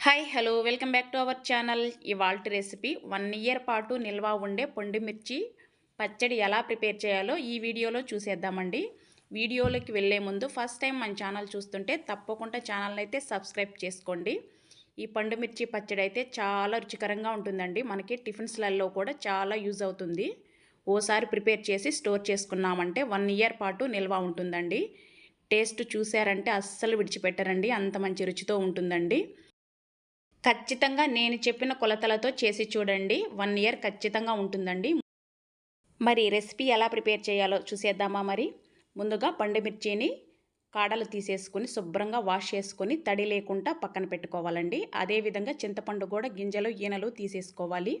Hi hello welcome back to our channel. ఇవాళ recipe one year పాటు నిల్వ ఉండే పొండి మిర్చి పచ్చడి ఎలా ప్రిపేర్ చేయాలో ఈ వీడియోలో చూసేద్దామండి. వీడియోలోకి వెళ్ళే ముందు ఫస్ట్ టైం మన ఛానల్ చూస్తుంటే తప్పకుండా ఛానల్ని అయితే సబ్స్క్రైబ్ చేసుకోండి. ఈ పండు మిర్చి పచ్చడి అయితే చాలా రుచికరంగా ఉంటుందండి. మనకి టిఫిన్స్లలో కూడా చాలా యూజ్ అవుతుంది. ఓసారి ప్రిపేర్ చేసి స్టోర్ చేసుకున్నామంటే వన్ ఇయర్ పాటు నిల్వ ఉంటుందండి. టేస్ట్ చూసారంటే అస్సలు విడిచిపెట్టరండి. అంత మంచి రుచితో ఉంటుందండి. ఖచ్చితంగా నేను చెప్పిన కొలతలతో చేసి చూడండి. వన్ ఇయర్ ఖచ్చితంగా ఉంటుందండి. మరి రెసిపీ ఎలా ప్రిపేర్ చేయాలో చూసేద్దామా మరి? ముందుగా పండు మిర్చిని కాడలు తీసేసుకొని శుభ్రంగా వాష్ చేసుకొని తడి లేకుండా పక్కన పెట్టుకోవాలండి. అదేవిధంగా చింతపండు కూడా గింజలు ఈనలు తీసేసుకోవాలి.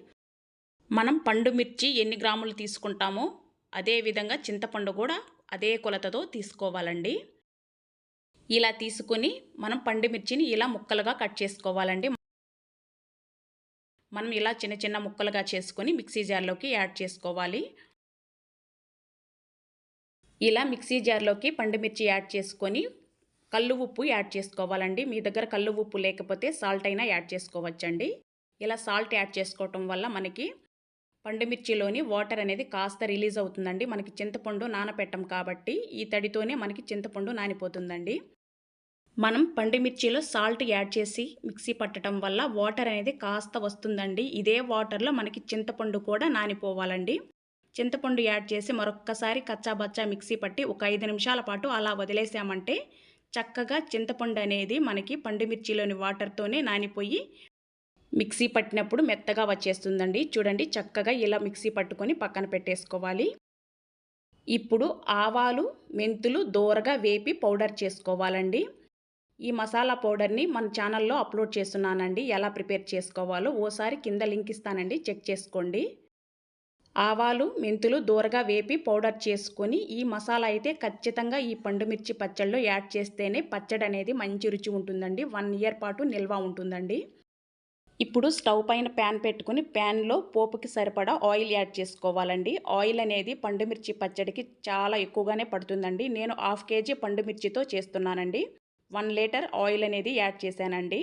మనం పండు మిర్చి ఎన్ని గ్రాములు తీసుకుంటామో అదేవిధంగా చింతపండు కూడా అదే కొలతతో తీసుకోవాలండి. ఇలా తీసుకొని మనం పండు మిర్చిని ఇలా ముక్కలుగా కట్ చేసుకోవాలండి. మనం ఇలా చిన్న చిన్న ముక్కలుగా చేసుకొని మిక్సీ జార్లోకి యాడ్ చేసుకోవాలి. ఇలా మిక్సీ జార్లోకి పండుమిర్చి యాడ్ చేసుకొని కళ్ళు ఉప్పు యాడ్ చేసుకోవాలండి. మీ దగ్గర కళ్ళు ఉప్పు లేకపోతే సాల్ట్ అయినా యాడ్ చేసుకోవచ్చండి. ఇలా సాల్ట్ యాడ్ చేసుకోవటం వల్ల మనకి పండుమిర్చిలోని వాటర్ అనేది కాస్త రిలీజ్ అవుతుందండి. మనకి చింతపండు నానపెట్టం కాబట్టి ఈ తడితోనే మనకి చింతపండు నానిపోతుందండి. మనం పండుమిర్చిలో సాల్ట్ యాడ్ చేసి మిక్సీ పట్టడం వల్ల వాటర్ అనేది కాస్త వస్తుందండి. ఇదే వాటర్లో మనకి చింతపండు కూడా నానిపోవాలండి. చింతపండు యాడ్ చేసి మరొక్కసారి కచ్చాబచ్చా మిక్సీ పట్టి ఒక ఐదు నిమిషాల పాటు అలా వదిలేసామంటే చక్కగా చింతపండు అనేది మనకి పండుమిర్చిలోని వాటర్తోనే నానిపోయి మిక్సీ పట్టినప్పుడు మెత్తగా వచ్చేస్తుందండి. చూడండి చక్కగా ఇలా మిక్సీ పట్టుకొని పక్కన పెట్టేసుకోవాలి. ఇప్పుడు ఆవాలు మెంతులు దోరగా వేపి పౌడర్ చేసుకోవాలండి. ఈ మసాలా పౌడర్ని మన ఛానల్లో అప్లోడ్ చేస్తున్నానండి. ఎలా ప్రిపేర్ చేసుకోవాలో ఓసారి కింద లింక్ ఇస్తానండి. చెక్ చేసుకోండి. ఆవాలు మెంతులు దూరగా వేపి పౌడర్ చేసుకొని ఈ మసాలా అయితే ఖచ్చితంగా ఈ పండుమిర్చి పచ్చడిలో యాడ్ చేస్తేనే పచ్చడి అనేది మంచి రుచి ఉంటుందండి. వన్ ఇయర్ పాటు నిల్వ ఉంటుందండి. ఇప్పుడు స్టవ్ పైన ప్యాన్ పెట్టుకుని ప్యాన్లో పోపుకి సరిపడా ఆయిల్ యాడ్ చేసుకోవాలండి. ఆయిల్ అనేది పండుమిర్చి పచ్చడికి చాలా ఎక్కువగానే పడుతుందండి. నేను హాఫ్ కేజీ పండుమిర్చితో చేస్తున్నానండి. వన్ లీటర్ ఆయిల్ అనేది యాడ్ చేశానండి.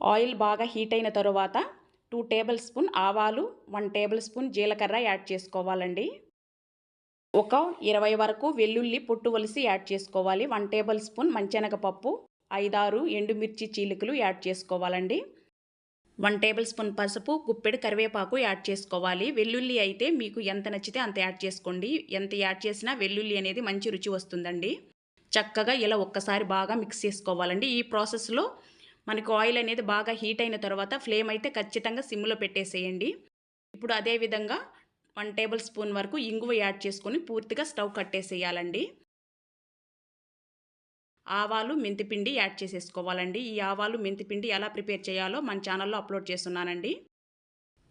ఆయిల్ బాగా హీట్ అయిన తరువాత టూ టేబుల్ స్పూన్ ఆవాలు వన్ టేబుల్ స్పూన్ జీలకర్ర యాడ్ చేసుకోవాలండి. ఒక ఇరవై వరకు వెల్లుల్లి పుట్టు వలిసి యాడ్ చేసుకోవాలి. వన్ టేబుల్ స్పూన్ మంచెనగపప్పు ఐదారు ఎండుమిర్చి చీలికలు యాడ్ చేసుకోవాలండి. వన్ టేబుల్ స్పూన్ పసుపు గుప్పెడు కరివేపాకు యాడ్ చేసుకోవాలి. వెల్లుల్లి అయితే మీకు ఎంత నచ్చితే అంత యాడ్ చేసుకోండి. ఎంత యాడ్ చేసినా వెల్లుల్లి అనేది మంచి రుచి వస్తుందండి. చక్కగా ఇలా ఒక్కసారి బాగా మిక్స్ చేసుకోవాలండి. ఈ ప్రాసెస్లో మనకు ఆయిల్ అనేది బాగా హీట్ అయిన తర్వాత ఫ్లేమ్ అయితే ఖచ్చితంగా సిమ్లో పెట్టేసేయండి. ఇప్పుడు అదేవిధంగా వన్ టేబుల్ స్పూన్ వరకు ఇంగువ యాడ్ చేసుకొని పూర్తిగా స్టవ్ కట్టేసేయాలండి. ఆవాలు మెంతిపిండి యాడ్ చేసేసుకోవాలండి. ఈ ఆవాలు మెంతిపిండి ఎలా ప్రిపేర్ చేయాలో మన ఛానల్లో అప్లోడ్ చేస్తున్నానండి.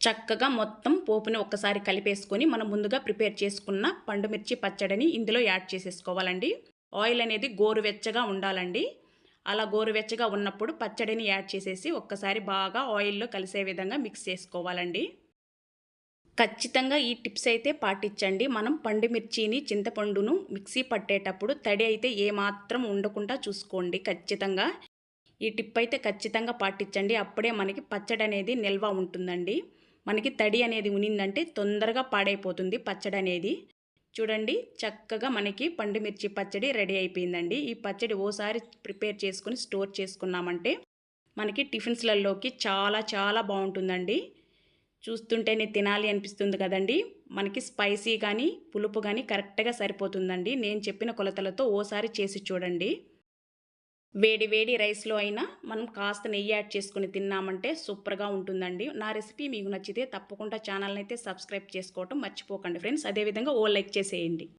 చక్కగా మొత్తం పోపుని ఒక్కసారి కలిపేసుకొని మనం ముందుగా ప్రిపేర్ చేసుకున్న పండుమిర్చి పచ్చడిని ఇందులో యాడ్ చేసేసుకోవాలండి. ఆయిల్ అనేది గోరువెచ్చగా ఉండాలండి. అలా గోరువెచ్చగా ఉన్నప్పుడు పచ్చడిని యాడ్ చేసేసి ఒక్కసారి బాగా ఆయిల్లో కలిసే విధంగా మిక్స్ చేసుకోవాలండి. ఖచ్చితంగా ఈ టిప్స్ అయితే పాటించండి. మనం పండు మిర్చిని చింతపండును మిక్సీ పట్టేటప్పుడు తడి అయితే ఏమాత్రం ఉండకుండా చూసుకోండి ఖచ్చితంగా. ఈ టిప్ అయితే ఖచ్చితంగా పాటించండి. అప్పుడే మనకి పచ్చడి అనేది నిల్వ ఉంటుందండి. మనకి తడి అనేది ఉనిందంటే తొందరగా పాడైపోతుంది పచ్చడి అనేది చూడండి చక్కగా మనకి పండుమిర్చి పచ్చడి రెడీ అయిపోయిందండి. ఈ పచ్చడి ఓసారి ప్రిపేర్ చేసుకుని స్టోర్ చేసుకున్నామంటే మనకి టిఫిన్స్లలోకి చాలా చాలా బాగుంటుందండి. చూస్తుంటేనే తినాలి అనిపిస్తుంది కదండి. మనకి స్పైసీ కానీ పులుపు కానీ కరెక్ట్గా సరిపోతుందండి. నేను చెప్పిన కొలతలతో ఓసారి చేసి చూడండి. వేడి వేడి రైస్లో అయినా మనం కాస్త నెయ్యి యాడ్ చేసుకుని తిన్నామంటే సూపర్గా ఉంటుందండి. నా రెసిపీ మీకు నచ్చితే తప్పకుండా ఛానల్ని అయితే సబ్స్క్రైబ్ చేసుకోవటం మర్చిపోకండి ఫ్రెండ్స్. అదేవిధంగా ఓ లైక్ చేసేయండి.